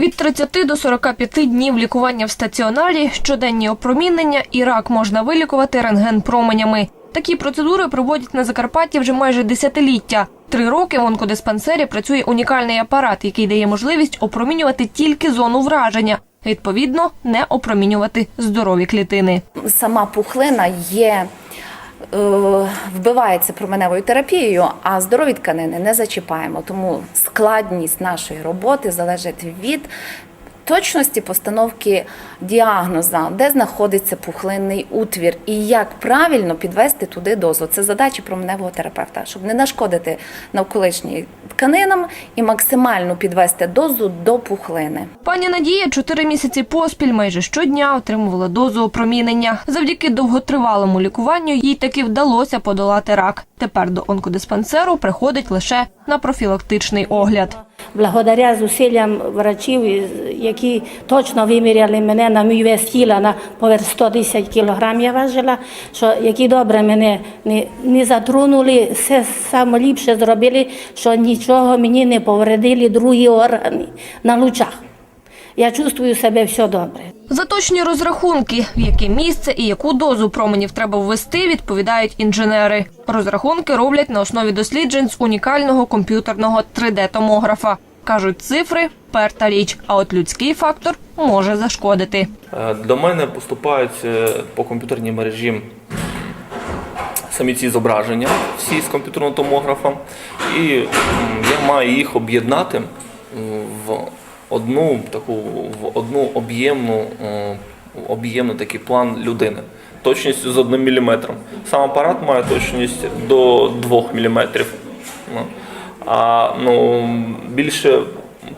Від 30 до 45 днів лікування в стаціонарі, щоденні опромінення і рак можна вилікувати рентген-променями. Такі процедури проводять на Закарпатті вже майже десятиліття. Три роки в онкодиспансері працює унікальний апарат, який дає можливість опромінювати тільки зону враження, відповідно, не опромінювати здорові клітини. сама пухлина є. Е, Вбивається променевою терапією, а здорові тканини не зачіпаємо. Тому складність нашої роботи залежить від точності постановки діагноза, де знаходиться пухлинний утвір і як правильно підвести туди дозу. Це задача променевого терапевта, щоб не нашкодити навколишнім тканинам і максимально підвести дозу до пухлини. Пані Надія чотири місяці поспіль майже щодня отримувала дозу опромінення. Завдяки довготривалому лікуванню їй таки вдалося подолати рак. Тепер до онкодиспансеру приходить лише на профілактичний огляд. Благодаря зусиллям врачів, які точно виміряли мене на мій вес тіла на поверх 110 кг я важила, що які добре мене не, не затрунули, все самоліпше зробили, що нічого мені не повредили другі органи на лучах. Я чувствую себе все добре. За точні розрахунки, в яке місце і яку дозу променів треба ввести, відповідають інженери. Розрахунки роблять на основі досліджень з унікального комп'ютерного 3D-томографа. Кажуть, цифри перта річ, а от людський фактор може зашкодити. Е, До мене поступають е, по комп'ютерній мережі самі ці зображення, всі з комп'ютерного томографа, і я маю їх об'єднати в одну таку в одну об'ємну е, об'ємний такий план людини. Точністю з 1 мм. Сам апарат має точність до 2 мм. Ну, А ну, більше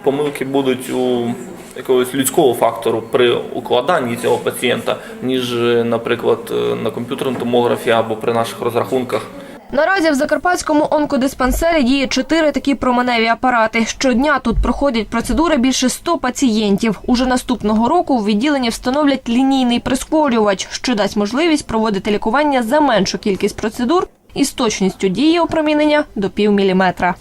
помилки будуть у якогось людського фактору при укладанні цього пацієнта, ніж, наприклад, е, на комп'ютерному томографі або при наших розрахунках. Наразі в Закарпатському онкодиспансері діє чотири такі променеві апарати. Щодня тут проходять процедури більше 100 пацієнтів. Уже наступного року в відділенні встановлять лінійний прискорювач, що дасть можливість проводити лікування за меншу кількість процедур із точністю дії опромінення до півміліметра.